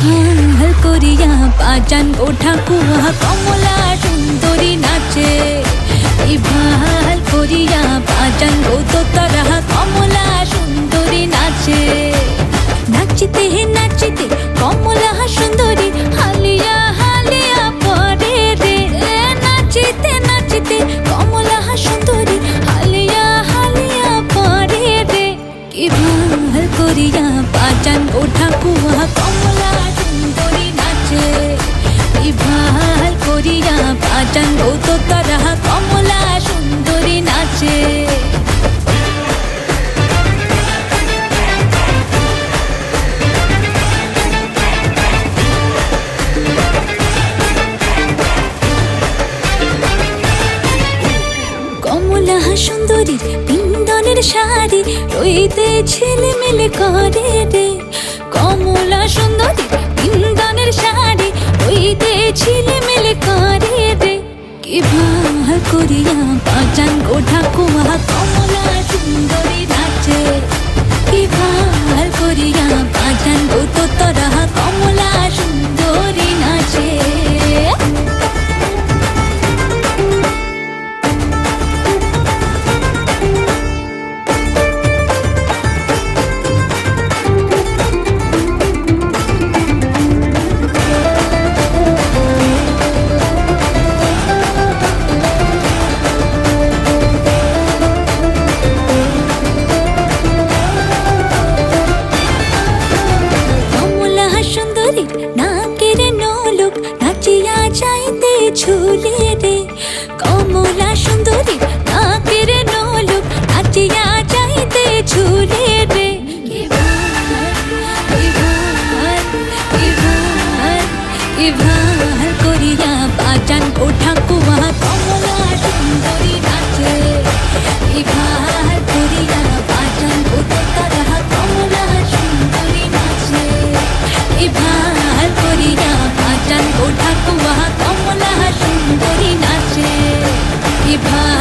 ভালো করিয়া বাজান গো ঠাকুয়া কমলা সুন্দরী নাচে। এই ভালো করিয়া বাজান তো তারা কমলা সুন্দরী নাচে। শাড়ি রইতে ছেলেমেলে করে রে। কমলা সুন্দরীর পিন্দনের শাড়ি রইতে ছেলেমেলে করিয়া ঝুলে রে কমলা সুন্দরী নাকের নলুক নাচিয়া যাইতে ঝুলে রে ভালো করিয়া বাজান গো ঠাকুমা কমলা সুন্দরী নাচে। কি keep on.